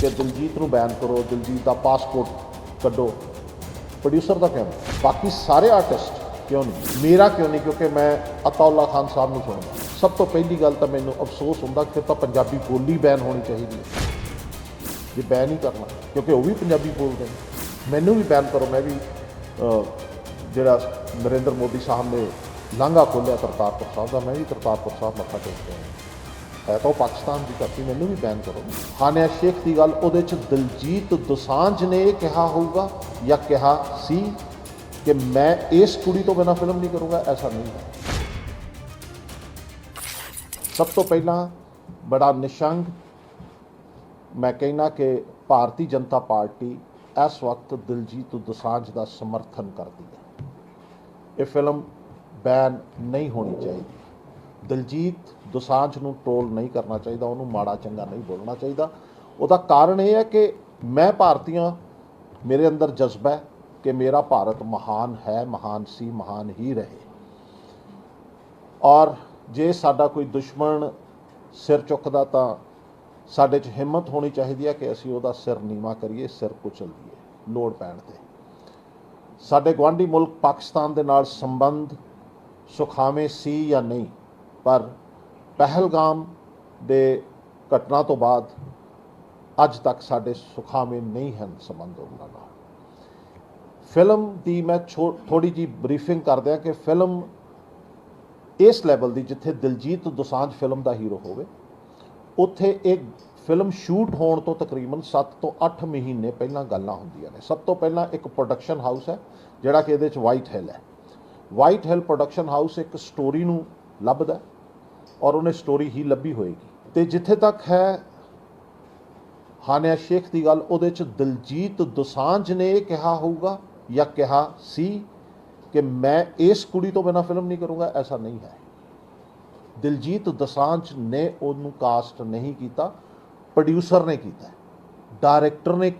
ਕਿ ਦਲਜੀਤ ਨੂੰ ਬੈਨ ਕਰੋ, ਦਿਲਜੀਤ ਦਾ ਪਾਸਪੋਰਟ ਕੱਢੋ। ਪ੍ਰੋਡਿਊਸਰ ਦਾ ਕਿਉਂ ਨਹੀਂ? ਬਾਕੀ ਸਾਰੇ ਆਰਟਿਸਟ ਕਿਉਂ ਨਹੀਂ? ਮੇਰਾ ਕਿਉਂ ਨਹੀਂ? ਕਿਉਂਕਿ ਮੈਂ ਅਤਾਉਲਾ ਖਾਨ ਸਾਹਿਬ ਨੂੰ ਸੁਣਦਾ। ਸਭ ਤੋਂ ਪਹਿਲੀ ਗੱਲ ਤਾਂ ਮੈਨੂੰ ਅਫਸੋਸ ਹੁੰਦਾ ਕਿ ਤਾਂ ਪੰਜਾਬੀ ਬੋਲੀ ਬੈਨ ਹੋਣੀ ਚਾਹੀਦੀ ਹੈ। ਜੇ ਬੈਨ ਹੀ ਕਰਨਾ, ਕਿਉਂਕਿ ਉਹ ਵੀ ਪੰਜਾਬੀ ਬੋਲਦੇ ਨੇ। ਮੈਨੂੰ ਵੀ ਬੈਨ ਕਰੋ, ਮੈਂ ਵੀ ਜਿਹੜਾ ਨਰਿੰਦਰ ਮੋਦੀ ਸਾਹਿਬ ਨੇ ਲਾਂਘਾ ਖੋਲ੍ਹਿਆ ਕਰਤਾਰਪੁਰ ਸਾਹਿਬ ਦਾ, ਮੈਂ ਵੀ ਕਰਤਾਰਪੁਰ ਸਾਹਿਬ ਮੱਥਾ ਟੇਕਦਾ ਹਾਂ ਹੈ ਤਾਂ ਉਹ ਪਾਕਿਸਤਾਨ ਦੀ ਧਰਤੀ ਮੈਨੂੰ ਵੀ ਬੈਨ ਕਰੋ। ਹਾਨਿਆ ਸ਼ੇਖ ਦੀ ਗੱਲ, ਉਹਦੇ ਚ ਦਿਲਜੀਤ ਦੋਸਾਂਝ ਨੇ ਇਹ ਕਿਹਾ ਹੋਊਗਾ ਜਾਂ ਕਿਹਾ ਸੀ ਕਿ ਮੈਂ ਇਸ ਕੁੜੀ ਤੋਂ ਬਿਨਾ ਫਿਲਮ ਨਹੀਂ ਕਰੂੰਗਾ, ਐਸਾ ਨਹੀਂ ਹੈ। ਸਭ ਤੋਂ ਪਹਿਲਾਂ ਬੜਾ ਨਿਸ਼ੰਗ ਮੈਂ ਕਹਿਣਾ ਕਿ ਭਾਰਤੀ ਜਨਤਾ ਪਾਰਟੀ ਇਸ ਵਕਤ ਦਿਲਜੀਤ ਦੋਸਾਂਝ ਦਾ ਸਮਰਥਨ ਕਰਦੀ ਹੈ। ਇਹ ਫਿਲਮ ਬੈਨ ਨਹੀਂ ਹੋਣੀ ਚਾਹੀਦੀ। ਦਿਲਜੀਤ ਦੁਸਾਂਝ ਨੂੰ ਟੋਲ ਨਹੀਂ ਕਰਨਾ ਚਾਹੀਦਾ, ਉਹਨੂੰ ਮਾੜਾ ਚੰਗਾ ਨਹੀਂ ਬੋਲਣਾ ਚਾਹੀਦਾ। ਉਹਦਾ ਕਾਰਨ ਇਹ ਹੈ ਕਿ ਮੈਂ ਭਾਰਤੀਆਂ, ਮੇਰੇ ਅੰਦਰ ਜਜ਼ਬਾ ਹੈ ਕਿ ਮੇਰਾ ਭਾਰਤ ਮਹਾਨ ਹੈ, ਮਹਾਨ ਸੀ, ਮਹਾਨ ਹੀ ਰਹੇ। ਔਰ ਜੇ ਸਾਡਾ ਕੋਈ ਦੁਸ਼ਮਣ ਸਿਰ ਚੁੱਕਦਾ ਤਾਂ ਸਾਡੇ 'ਚ ਹਿੰਮਤ ਹੋਣੀ ਚਾਹੀਦੀ ਹੈ ਕਿ ਅਸੀਂ ਉਹਦਾ ਸਿਰ ਨੀਵਾ ਕਰੀਏ, ਸਿਰ ਕੁਚਲ ਦਈਏ ਲੋੜ ਪੈਣ ਤੇ। ਸਾਡੇ ਗਵਾਂਢੀ ਮੁਲਕ ਪਾਕਿਸਤਾਨ ਦੇ ਨਾਲ ਸੰਬੰਧ ਸੁਖਾਵੇਂ ਸੀ ਜਾਂ ਨਹੀਂ, ਪਰ ਪਹਿਲਗਾਮ ਦੇ ਘਟਨਾ ਤੋਂ ਬਾਅਦ ਅੱਜ ਤੱਕ ਸਾਡੇ ਸੁਖਾਵੇਂ ਨਹੀਂ ਹਨ ਸੰਬੰਧ ਉਹਨਾਂ ਨਾਲ। ਫਿਲਮ ਦੀ ਮੈਂ ਥੋੜੀ ਜੀ ਬਰੀਫਿੰਗ ਕਰਦਿਆਂ ਕਿ ਫਿਲਮ ਇਸ ਲੈਵਲ ਦੀ ਜਿੱਥੇ ਦਿਲਜੀਤ ਦੋਸਾਂਝ ਫਿਲਮ ਦਾ ਹੀਰੋ ਹੋਵੇ, ਉੱਥੇ ਇੱਕ ਫਿਲਮ ਸ਼ੂਟ ਹੋਣ ਤੋਂ ਤਕਰੀਬਨ 7 ਤੋਂ 8 ਮਹੀਨੇ ਪਹਿਲਾਂ ਗੱਲਾਂ ਹੁੰਦੀਆਂ ਨੇ। ਸਭ ਤੋਂ ਪਹਿਲਾਂ ਇੱਕ ਪ੍ਰੋਡਕਸ਼ਨ ਹਾਊਸ ਹੈ, ਜਿਹੜਾ ਕਿ ਇਹਦੇ ਚ ਵਾਈਟ ਹਿੱਲ ਹੈ। ਵਾਈਟ ਹਿੱਲ ਪ੍ਰੋਡਕਸ਼ਨ ਹਾਊਸ ਇੱਕ ਸਟੋਰੀ ਨੂੰ ਲੱਭਦਾ ਔਰ ਉਹਨੇ ਸਟੋਰੀ ਹੀ ਲੱਭੀ ਹੋਏਗੀ। ਤੇ ਜਿੱਥੇ ਤੱਕ ਹੈ ਹਾਨਿਆ ਸ਼ੇਖ ਦੀ ਗੱਲ, ਉਹਦੇ ਚ ਦਿਲਜੀਤ ਦੋਸਾਂਝ ਨੇ ਇਹ ਕਿਹਾ ਹੋਊਗਾ ਜਾਂ ਕਿਹਾ ਸੀ ਕਿ ਮੈਂ ਇਸ ਕੁੜੀ ਤੋਂ ਬਿਨਾ ਫਿਲਮ ਨਹੀਂ ਕਰੂੰਗਾ, ਐਸਾ ਨਹੀਂ ਹੈ। ਦਿਲਜੀਤ ਦੋਸਾਂਝ ਨੇ ਉਹਨੂੰ ਕਾਸਟ ਨਹੀਂ ਕੀਤਾ ਪ੍ਰੋਡਿਊਸਰ ਨੇ ਕੀਤਾ ਡਾਇਰੈਕਟਰ ਨੇ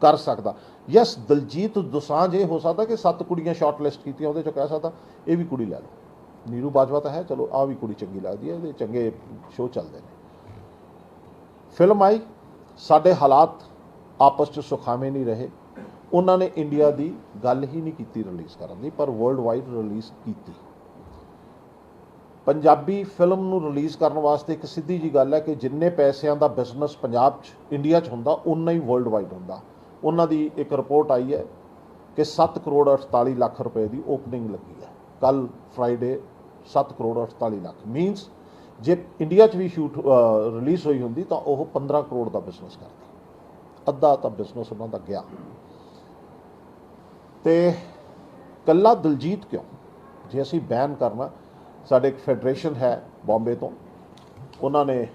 ਕਰ ਸਕਦਾ। ਯੈਸ ਦਿਲਜੀਤ ਦੋਸਾਂਝ ਇਹ ਹੋ ਸਕਦਾ ਕਿ ਸੱਤ ਕੁੜੀਆਂ ਸ਼ਾਰਟਲਿਸਟ ਕੀਤੀਆਂ, ਉਹਦੇ ਚੋਂ ਕਹਿ ਸਕਦਾ, ਇਹ ਵੀ ਕੁੜੀ ਲੈ ਲਓ। ਨੀਰੂ ਬਾਜਵਾ ਤਾਂ ਹੈ, ਚਲੋ ਆ ਵੀ ਕੁੜੀ ਚੰਗੀ ਲੱਗਦੀ ਹੈ, ਇਹਦੇ ਚੰਗੇ ਸ਼ੋਅ ਚੱਲਦੇ ਨੇ। ਫਿਲਮ ਆਈ, ਸਾਡੇ ਹਾਲਾਤ ਆਪਸ 'ਚ ਸੁਖਾਵੇਂ ਨਹੀਂ ਰਹੇ। ਉਹਨਾਂ ਨੇ ਇੰਡੀਆ ਦੀ ਗੱਲ ਹੀ ਨਹੀਂ ਕੀਤੀ ਰਿਲੀਜ਼ ਕਰਨ ਦੀ, ਪਰ ਵਰਲਡ ਵਾਈਡ ਰਿਲੀਜ਼ ਕੀਤੀ। ਪੰਜਾਬੀ ਫਿਲਮ ਨੂੰ ਰਿਲੀਜ਼ ਕਰਨ ਵਾਸਤੇ ਇੱਕ ਸਿੱਧੀ ਜੀ ਗੱਲ ਹੈ ਕਿ ਜਿੰਨੇ ਪੈਸਿਆਂ ਦਾ ਬਿਜ਼ਨਸ ਪੰਜਾਬ 'ਚ ਇੰਡੀਆ 'ਚ ਹੁੰਦਾ ਉਨਾ ਹੀ ਵਰਲਡ ਵਾਈਡ ਹੁੰਦਾ। ਉਹਨਾਂ ਦੀ ਇੱਕ ਰਿਪੋਰਟ ਆਈ ਹੈ ਕਿ 7 ਕਰੋੜ 48 ਲੱਖ ਰੁਪਏ ਦੀ ਓਪਨਿੰਗ ਲੱਗੀ ਹੈ। ਕੱਲ ਫਰਾਈਡੇ 7 ਕਰੋੜ 48 ਲੱਖ। ਮੀਨਸ ਜੇ ਇੰਡੀਆ 'ਚ ਵੀ ਸ਼ੂਟ ਰਿਲੀਜ਼ ਹੋਈ ਹੁੰਦੀ ਤਾਂ ਉਹ 15 ਕਰੋੜ ਦਾ ਬਿਜ਼ਨਸ ਕਰਦੀ। ਅੱਧਾ ਤਾਂ ਬਿਜ਼ਨਸ ਉਹਨਾਂ ਦਾ ਗਿਆ। ਤੇ ਕੱਲਾ ਦਿਲਜੀਤ ਕਿਉਂ? ਜੇ ਅਸੀਂ ਬੈਨ ਕਰਨਾ, ਸਾਡੇ ਇੱਕ ਫੈਡਰੇਸ਼ਨ ਹੈ ਬੰਬੇ ਤੋਂ। ਉਹਨਾਂ ਨੇ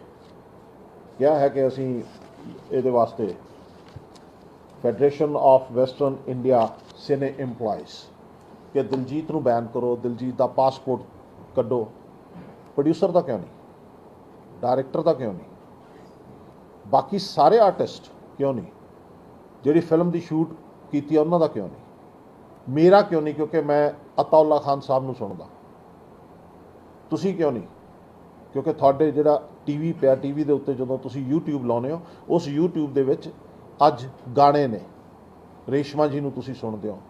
ਕਿਹਾ ਹੈ ਕਿ ਅਸੀਂ ਇਹਦੇ ਵਾਸਤੇ federation of western India cine EMPLOYEES, ਕਿ ਦਿਲਜੀਤ ਨੂੰ ਬੈਨ ਕਰੋ। ਦਿਲਜੀਤ ਦਾ ਪਾਸਪੋਰਟ ਕੱਢੋ। ਪ੍ਰੋਡਿਊਸਰ ਦਾ ਕਿਉਂ ਨਹੀਂ? ਡਾਇਰੈਕਟਰ ਦਾ ਕਿਉਂ ਨਹੀਂ? ਬਾਕੀ ਸਾਰੇ ਆਰਟਿਸਟ ਕਿਉਂ ਨਹੀਂ? ਜਿਹੜੀ ਫਿਲਮ ਦੀ ਸ਼ੂਟ ਕੀਤੀ ਉਹਨਾਂ ਦਾ ਕਿਉਂ ਨਹੀਂ? ਮੇਰਾ ਕਿਉਂ ਨਹੀਂ? ਕਿਉਂਕਿ ਮੈਂ ਅਤਾਉਲਾ ਖਾਨ ਸਾਹਿਬ ਨੂੰ ਸੁਣਦਾ। ਤੁਸੀਂ ਕਿਉਂ ਨਹੀਂ? ਕਿਉਂਕਿ ਤੁਹਾਡੇ ਜਿਹੜਾ ਟੀਵੀ ਪਿਆ ਟੀਵੀ ਦੇ ਉੱਤੇ ਜਦੋਂ ਤੁਸੀਂ YouTube ਲਾਉਨੇ ਹੋ, ਉਸ YouTube ਦੇ ਵਿੱਚ ਅੱਜ ਗਾਣੇ ਨੇ। ਰੇਸ਼ਮਾ ਜੀ ਨੂੰ ਤੁਸੀਂ ਸੁਣਦੇ ਹੋ।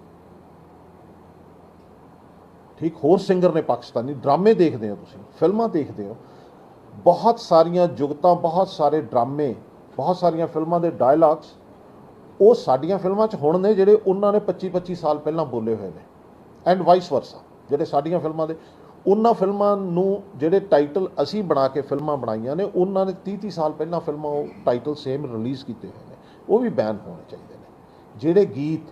ਠੀਕ, ਹੋਰ ਸਿੰਗਰ ਨੇ ਪਾਕਿਸਤਾਨੀ, ਡਰਾਮੇ ਦੇਖਦੇ ਹੋ ਤੁਸੀਂ, ਫਿਲਮਾਂ ਦੇਖਦੇ ਹੋ, ਬਹੁਤ ਸਾਰੀਆਂ ਜੁਗਤਾਂ ਬਹੁਤ ਸਾਰੇ ਡਰਾਮੇ, ਬਹੁਤ ਸਾਰੀਆਂ ਫਿਲਮਾਂ ਦੇ ਡਾਇਲੌਗਸ ਉਹ ਸਾਡੀਆਂ ਫਿਲਮਾਂ 'ਚ ਹੁਣ ਨੇ ਜਿਹੜੇ ਉਹਨਾਂ ਨੇ 25 25 ਸਾਲ ਪਹਿਲਾਂ ਬੋਲੇ ਹੋਏ ਨੇ ਐਂਡ ਵਾਈਸ ਵਰਸਾ ਜਿਹੜੇ ਸਾਡੀਆਂ ਫਿਲਮਾਂ ਦੇ, ਉਹਨਾਂ ਫਿਲਮਾਂ ਨੂੰ ਜਿਹੜੇ ਟਾਈਟਲ ਅਸੀਂ ਬਣਾ ਕੇ ਫਿਲਮਾਂ ਬਣਾਈਆਂ ਨੇ, ਉਹਨਾਂ ਨੇ 30 30 ਸਾਲ ਪਹਿਲਾਂ ਫਿਲਮਾਂ ਉਹ ਟਾਈਟਲ ਸੇਮ ਰਿਲੀਜ਼ ਕੀਤੇ ਹੋਏ ਨੇ, ਉਹ ਵੀ ਬੈਨ ਹੋਣੇ ਚਾਹੀਦੇ ਨੇ, ਜਿਹੜੇ ਗੀਤ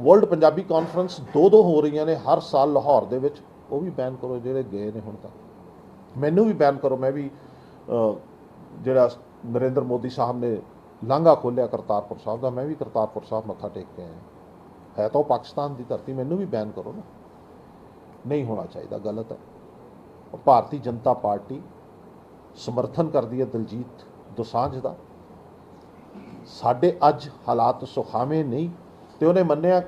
ਵਰਲਡ ਪੰਜਾਬੀ ਕਾਨਫਰੰਸ ਦੋ ਦੋ ਹੋ ਰਹੀਆਂ ਨੇ ਹਰ ਸਾਲ ਲਾਹੌਰ ਦੇ ਵਿੱਚ। ਉਹ ਵੀ ਬੈਨ ਕਰੋ, ਜਿਹੜੇ ਗਏ ਨੇ ਹੁਣ ਤੱਕ ਮੈਨੂੰ ਵੀ ਬੈਨ ਕਰੋ, ਮੈਂ ਵੀ ਜਿਹੜਾ ਨਰਿੰਦਰ ਮੋਦੀ ਸਾਹਿਬ ਨੇ ਲਾਂਘਾ ਖੋਲ੍ਹਿਆ ਕਰਤਾਰਪੁਰ ਸਾਹਿਬ ਦਾ, ਮੈਂ ਵੀ ਕਰਤਾਰਪੁਰ ਸਾਹਿਬ ਮੱਥਾ ਟੇਕ ਕੇ ਆਇਆ। ਹੈ ਤਾਂ ਉਹ ਪਾਕਿਸਤਾਨ ਦੀ ਧਰਤੀ, ਮੈਨੂੰ ਵੀ ਬੈਨ ਕਰੋ ਨਾ। ਨਹੀਂ ਹੋਣਾ ਚਾਹੀਦਾ, ਗਲਤ ਹੈ। ਭਾਰਤੀ ਜਨਤਾ ਪਾਰਟੀ ਸਮਰਥਨ ਕਰਦੀ ਹੈ ਦਲਜੀਤ ਦੋਸਾਂਝ ਦਾ। ਸਾਡੇ ਅੱਜ ਹਾਲਾਤ ਸੁਖਾਵੇਂ ਨਹੀਂ। ਤੇ ਉਹਨੇ ਮੰਨਿਆ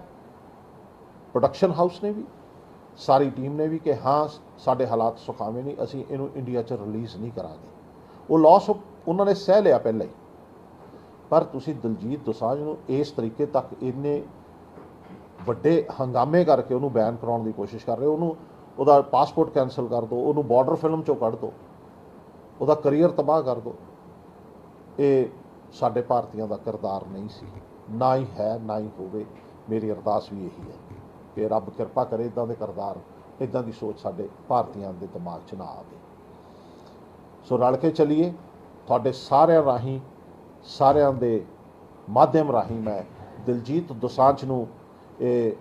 ਪ੍ਰੋਡਕਸ਼ਨ ਹਾਊਸ ਨੇ ਵੀ, ਸਾਰੀ ਟੀਮ ਨੇ ਵੀ ਕਿ ਹਾਂ, ਸਾਡੇ ਹਾਲਾਤ ਸੁਖਾਵੇਂ ਨਹੀਂ, ਅਸੀਂ ਇਹਨੂੰ ਇੰਡੀਆ 'ਚ ਰਿਲੀਜ਼ ਨਹੀਂ ਕਰਾਂਗੇ। ਉਹ ਲਾਸ ਉਹਨਾਂ ਨੇ ਸਹਿ ਲਿਆ ਪਹਿਲਾਂ ਹੀ। ਪਰ ਤੁਸੀਂ ਦਲਜੀਤ ਦੋਸਾਂਝ ਨੂੰ ਇਸ ਤਰੀਕੇ ਤੱਕ ਇੰਨੇ ਵੱਡੇ ਹੰਗਾਮੇ ਕਰਕੇ ਉਹਨੂੰ ਬੈਨ ਕਰਾਉਣ ਦੀ ਕੋਸ਼ਿਸ਼ ਕਰ ਰਹੇ ਹੋ, ਉਹਨੂੰ ਉਹਦਾ ਪਾਸਪੋਰਟ ਕੈਨਸਲ ਕਰ ਦਿਓ ਉਹਨੂੰ ਬਾਰਡਰ ਫਿਲਮ ਚੋਂ ਕੱਢ ਦਿਓ ਉਹਦਾ ਕੈਰੀਅਰ ਤਬਾਹ ਕਰ ਦਿਓ ਇਹ ਸਾਡੇ ਭਾਰਤੀਆਂ ਦਾ ਕਿਰਦਾਰ ਨਹੀਂ ਸੀ। ਨਾ ਹੀ ਹੈ, ਨਾ ਹੀ ਹੋਵੇ, ਮੇਰੀ ਅਰਦਾਸ ਵੀ ਇਹੀ ਹੈ ਕਿ ਰੱਬ ਕਿਰਪਾ ਕਰੇ ਇਦਾਂ ਦੇ ਕਿਰਦਾਰ ਇਦਾਂ ਦੀ ਸੋਚ ਸਾਡੇ ਭਾਰਤੀਆਂ ਦੇ ਦਿਮਾਗ 'ਚ ਨਾ ਆਵੇ। ਸੋ ਰਲ ਕੇ ਚੱਲੀਏ। ਤੁਹਾਡੇ ਸਾਰਿਆਂ ਰਾਹੀਂ, ਸਾਰਿਆਂ ਦੇ ਮਾਧਿਅਮ ਰਾਹੀਂ ਮੈਂ ਦਿਲਜੀਤ ਦੋਸਾਂਝ ਨੂੰ ਇਹ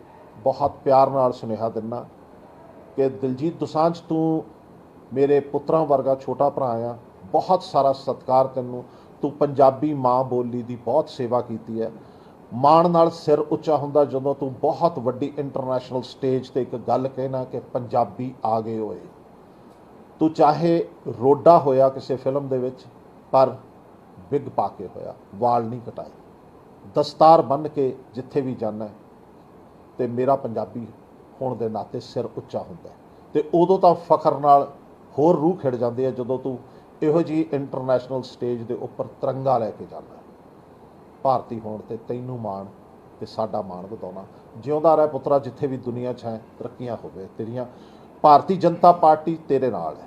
ਬਹੁਤ ਪਿਆਰ ਨਾਲ ਸੁਨੇਹਾ ਦਿੰਦਾ ਕਿ ਦਿਲਜੀਤ ਦੋਸਾਂਝ, ਤੂੰ ਮੇਰੇ ਪੁੱਤਰਾਂ ਵਰਗਾ ਛੋਟਾ ਭਰਾ ਆ, ਬਹੁਤ ਸਾਰਾ ਸਤਿਕਾਰ ਤੈਨੂੰ, ਤੂੰ ਪੰਜਾਬੀ ਮਾਂ ਬੋਲੀ ਦੀ ਬਹੁਤ ਸੇਵਾ ਕੀਤੀ ਹੈ ਮਾਣ ਨਾਲ ਸਿਰ ਉੱਚਾ ਹੁੰਦਾ ਜਦੋਂ ਤੂੰ ਬਹੁਤ ਵੱਡੀ ਇੰਟਰਨੈਸ਼ਨਲ ਸਟੇਜ ਤੇ ਇੱਕ ਗੱਲ ਕਹਿਣਾ ਕਿ ਪੰਜਾਬੀ ਆ ਗਏ ਹੋਏ ਤੂੰ ਚਾਹੇ ਰੋਡਾ ਹੋਇਆ ਕਿਸੇ ਫਿਲਮ ਦੇ ਵਿੱਚ, ਪਰ ਵਿਗ ਪਾ ਕੇ ਹੋਇਆ, ਵਾਲ ਨਹੀਂ ਕਟਾਏ। ਦਸਤਾਰ ਬੰਨ ਕੇ ਜਿੱਥੇ ਵੀ ਜਾਣਾ ਹੈ, ਤੇ ਮੇਰਾ ਪੰਜਾਬੀ ਹੋਣ ਦੇ ਨਾਤੇ ਸਿਰ ਉੱਚਾ ਹੁੰਦਾ ਹੈ। ਤੇ ਉਦੋਂ ਤਾਂ ਫਖਰ ਨਾਲ ਹੋਰ ਰੂਹ ਖਿੜ ਜਾਂਦੀ ਹੈ ਜਦੋਂ ਤੂੰ ਇਹੋ ਜੀ ਇੰਟਰਨੈਸ਼ਨਲ ਸਟੇਜ ਦੇ ਉੱਪਰ ਤਿਰੰਗਾ ਲੈ ਕੇ ਜਾਂਦਾ ਭਾਰਤੀ ਹੋਣ ਤੇ ਤੈਨੂੰ ਮਾਣ ਤੇ ਸਾਡਾ ਮਾਣ ਵਧਾਉਣਾ। ਜਿਉਂਦਾ ਰਹਿ ਪੁੱਤਰਾ, ਜਿੱਥੇ ਵੀ ਦੁਨੀਆ 'ਚ ਹੈ, ਤਰੱਕੀਆਂ ਹੋਵੇ ਤੇਰੀਆਂ। ਭਾਰਤੀ ਜਨਤਾ ਪਾਰਟੀ ਤੇਰੇ ਨਾਲ ਹੈ।